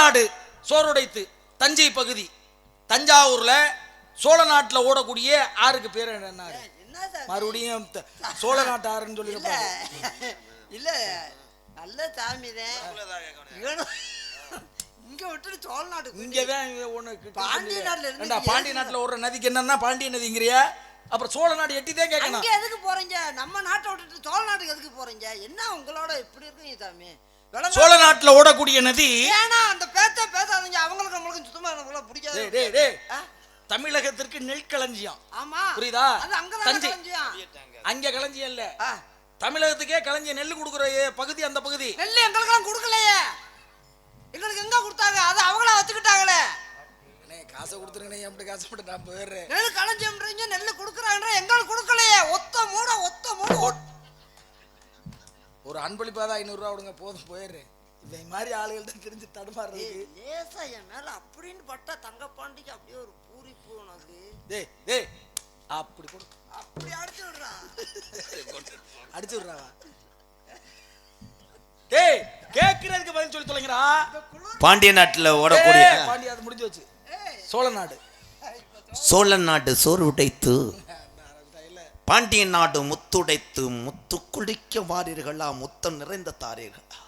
நாடு சோறுடைத்து தஞ்சை பகுதி. தஞ்சாவூர்ல சோழ நாட்டுல ஓடக்கூடிய ஆறுக்கு பேர் என்ன மறுபடியும் சோழ நாட்டு ஆறுன்னு இல்ல. சொல்லி இல்ல. நல்ல சாமி தான். இங்க விட்டுட்டு சோழ நாட்டுக்கு இங்க ஒண்ணு கிட்ட பாண்டிய. நாட்டுல இருந்து பாண்டிய. நாட்டுல ஓடுற நதிக்கு என்னன்னா பாண்டிய நதிங்கிறிய அப்புறம் சோழ நாடு எட்டிதான் கேட்கணும். எதுக்கு போறீங்க? நம்ம நாட்டை விட்டுட்டு சோழ நாட்டுக்கு எதுக்கு போறீங்க? என்ன உங்களோட இப்படி இருக்கீங்க சாமி? சோழ நாட்டுல ஓடக்கூடிய நதி அந்த பேச்ச பேசாதீங்க. அவங்களுக்கு நம்மளுக்கும் சுத்தமா நம்மள பிடிக்காது? தமிழகத்திற்கு நெற்களஞ்சியம் ஆமா. புரியுதா? தஞ்சை. அங்க களஞ்சியம் இல்ல. தமிழகத்துக்கே களஞ்சியம் நெல் கொடுக்குற ஏ- பகுதி அந்த பகுதி. நெல் எங்களுக்கெல்லாம் கொடுக்கலையே. எங்களுக்கு எங்க கொடுத்தாங்க? அதை அவங்களா வச்சுக்கிட்டாங்களே. காசை கொடுத்துருங்கண்ணே. எப்படி காசு போட்டு நான் போயிடுறேன். நெல் களஞ்சியம்ன்றீங்க நெல் கொடுக்குறாங்க எங்களுக்கு கொடுக்கலையே. ஒத்த மூட ஒத்த மூட. ஒரு அன்பளிப்பா தான் ஐநூறு ரூபா விடுங்க போதும் போயிடுறேன். இதை மாதிரி ஆளுகள்ட்ட தெரிஞ்சு தடுமாறுறதுக்கு. ஏய், லேசா என் மேல அப்படின்னு பட்டா தங்கப்பாண்டிக்கு அப்படியே ஒரு பூரிப்பு உனக்கு. டேய் டேய் அப்படி கொடு. அப்படி அடிச்சு விடுறான் அடிச்சு விடுறாவா? டேய் கேக்குறதுக்கு பதில் சொல்லி தொலைங்கடா. பாண்டிய நாட்டில் ஓடக்கூடிய ஏய், பாண்டி அது முடிஞ்சு வச்சு சோழ நாடு. சோழன் நாடு சோறு உடைத்து பாண்டியன் நாடு முத்துடைத்து முத்து குளிக்க வாரீர்களா? முத்தம் நிறைந்த தாரீர்களா.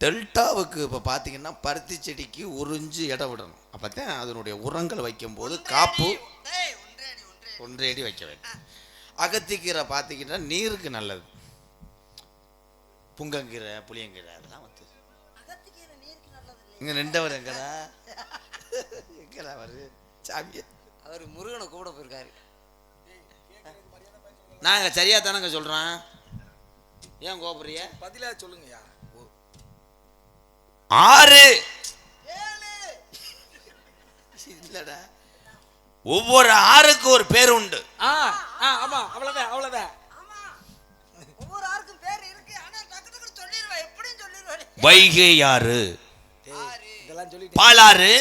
டெல்டாவுக்கு இப்போ பார்த்தீங்கன்னா பருத்தி செடிக்கு உறிஞ்சு இடம் விடணும். அப்போ தான் அதனுடைய உரங்கள் வைக்கும்போது காப்பு டேய், ஒன்றே அடி, ஒன்றே அடி. ஒன்றே அடி வைக்க வேண்டும். அகத்திக்கீரை பார்த்தீங்கன்னா நீருக்கு நல்லது. புங்கங்கீரை புளியங்கீரை அதெல்லாம் வந்து. இங்கே நின்றவர் எங்கடா? எங்கடா வருது சாமியை. அவர் முருகனை கூட போயிருக்காரு. நாங்கள் சரியாக தானங்க சொல்கிறோம் ஏன் கோபுரிய? பதிலா சொல்லுங்கய்யா. ஆறு! இல்லடா. ஒவ்வொரு ஆறுக்கு ஒரு பேர் உண்டு. ஆ ஆ ஆமா அவ்வளவுதான் அவ்வளவுதான். ஆமா ஒவ்வொரு ஆருக்கும் பேர் இருக்கு. ஆனா டக்கு டக்கு சொல்லிடுவேன் எப்படியும் சொல்லிடுவேன் வைகை ஆறு. பாலாறு.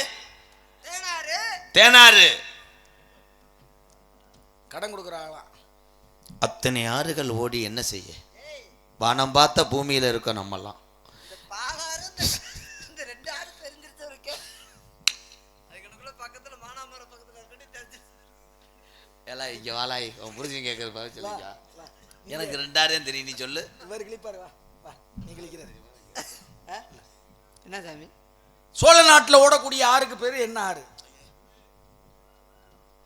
தேனாரு தேனாறு. கடன் கொடுக்குறாங்களாம். அத்தனை ஆறுகள் ஓடி என்ன செய்ய? வானம் பார்த்த பூமியில இருக்கோம் தெரிஞ்சு எல்லாம் இங்க வாலாய் உன் புரிஞ்சு கேட்கறது பதில் சொல்லிக்கா எனக்கு ரெண்டாயிரம் தெரியும் நீ சொல்லு. இவர் கிளிப்பாரு வா வா. நீ கிளிக்கிறது என்ன சாமி? சோழ நாட்டுல ஓடக்கூடிய ஆறுக்கு பேரு என்ன ஆறு?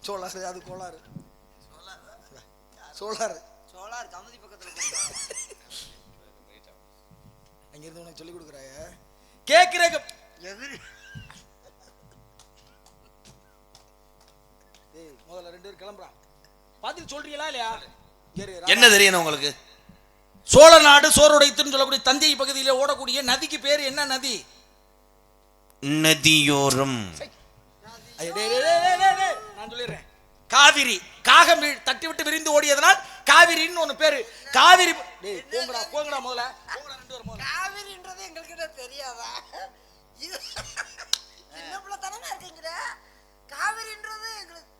சோழாறு அது கோளாறு. சோழாறு சோலார் கமதி பக்கத்துல. அங்கிருந்து உனக்கு சொல்லி கொடுக்குறாய. கேக்குறேங்க எதிரி டேய் முதல்ல ரெண்டு பேரும் கிளம்புறான். பதில் சொல்றீங்களா இல்லையா. என்ன தெரியணும் உங்களுக்கு? சோழ நாடு சோறுடைத்துன்னு சொல்லக்கூடிய தஞ்சை பகுதியில ஓடக்கூடிய நதிக்கு பேர் என்ன நதி? நதியோரம். நான் சொல்லிடுறேன். காவிரி. காகம் தட்டி விட்டு விரிந்து ஓடியதனால் காவிரின்னு ஒன்று பேரு. காவிரி போங்கடா போங்கடா முதல்ல. போங்கடா ரெண்டு பேரும் முதல்ல காவிரின்றது எங்கள்கிட்ட தெரியாதா? இது சின்ன பிள்ளை தானே இருக்கீங்க காவிரின்றது எங்களுக்கு